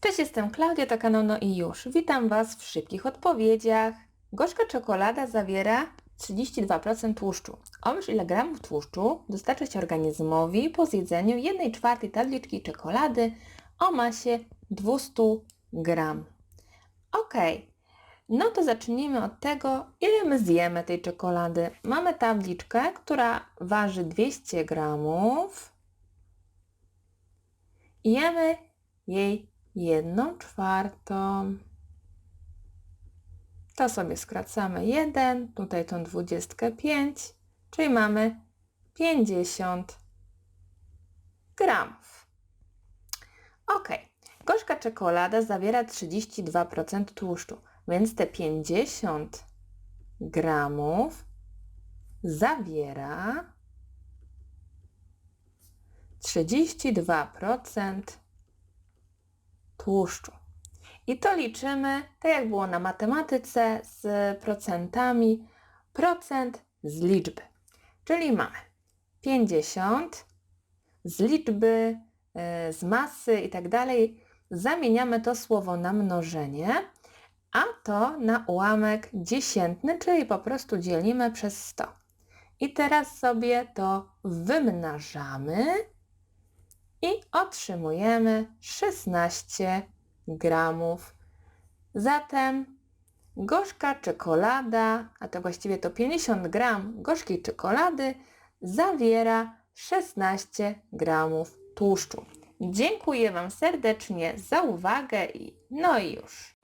Cześć, jestem Klaudia, to kanał No i już. Witam Was w szybkich odpowiedziach. Gorzka czekolada zawiera 32% tłuszczu. Omyśl ile gramów tłuszczu dostarcza się organizmowi po zjedzeniu 1 czwartej tabliczki czekolady o masie 200 gram. Ok, no to zacznijmy od tego, ile my zjemy tej czekolady. Mamy tabliczkę, która waży 200 gramów. Jemy jej jedną czwartą. To sobie skracamy 1, tutaj tą 25, czyli mamy 50 gramów. Ok, gorzka czekolada zawiera 32% tłuszczu, więc te 50 gramów zawiera 32% tłuszczu. I to liczymy, tak jak było na matematyce, z procentami, procent z liczby. Czyli mamy 50 z liczby, y, z masy i tak dalej. Zamieniamy to słowo na mnożenie, a to na ułamek dziesiętny, czyli po prostu dzielimy przez 100. I teraz sobie to wymnażamy i otrzymujemy 16 gramów. Zatem gorzka czekolada, a to właściwie to 50 gram gorzkiej czekolady zawiera 16 gramów tłuszczu. Dziękuję Wam serdecznie za uwagę i no i już.